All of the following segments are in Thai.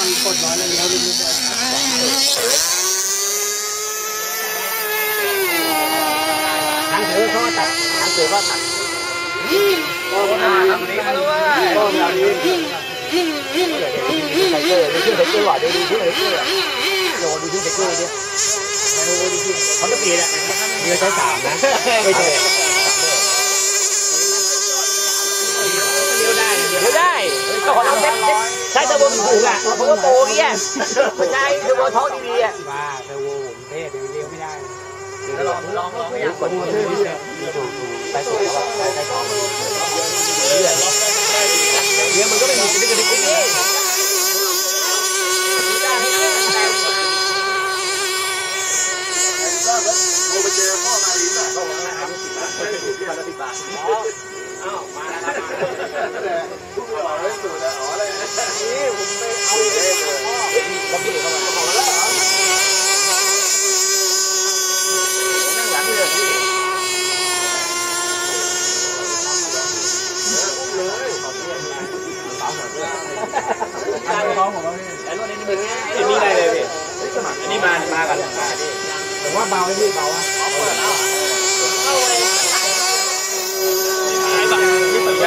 มันกดร้อนแล้วเลี้ยวนิดๆหางเสือเขาตัดหางเสือก็ตัดก็มาทำนี้ก็แบบนี้ใส่เกลืดูที่ใส่เกลือว่ะดูดูที่ใส่เกลือโยดูที่ใส่เกลือดิดูดูที่เขาจะปีนอะมีใช้สามนะไม่ใช่ เลี้ยวได้ก็ขอทำเซ็ตใช้เทอร์โบ ถูกอะเพราะว่าโตเงี้ยไม่ใช่เทอร์โบท้องดีๆอะว่าเทอร์โบผมเท่เลี้ยวไม่ได้ลองลองลองไม่อยากกดเท่ดี อันนี้ได้เลยพี่อันนี้มา มากันมาดิผมว่าเบาพี่เบาอะนี่สนใจ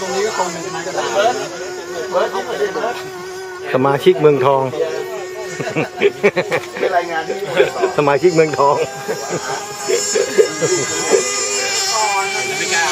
ตรงนี้ก็คงเป็นสมาชิกเมืองทอง สมาชิกเมืองทองไม่กล้า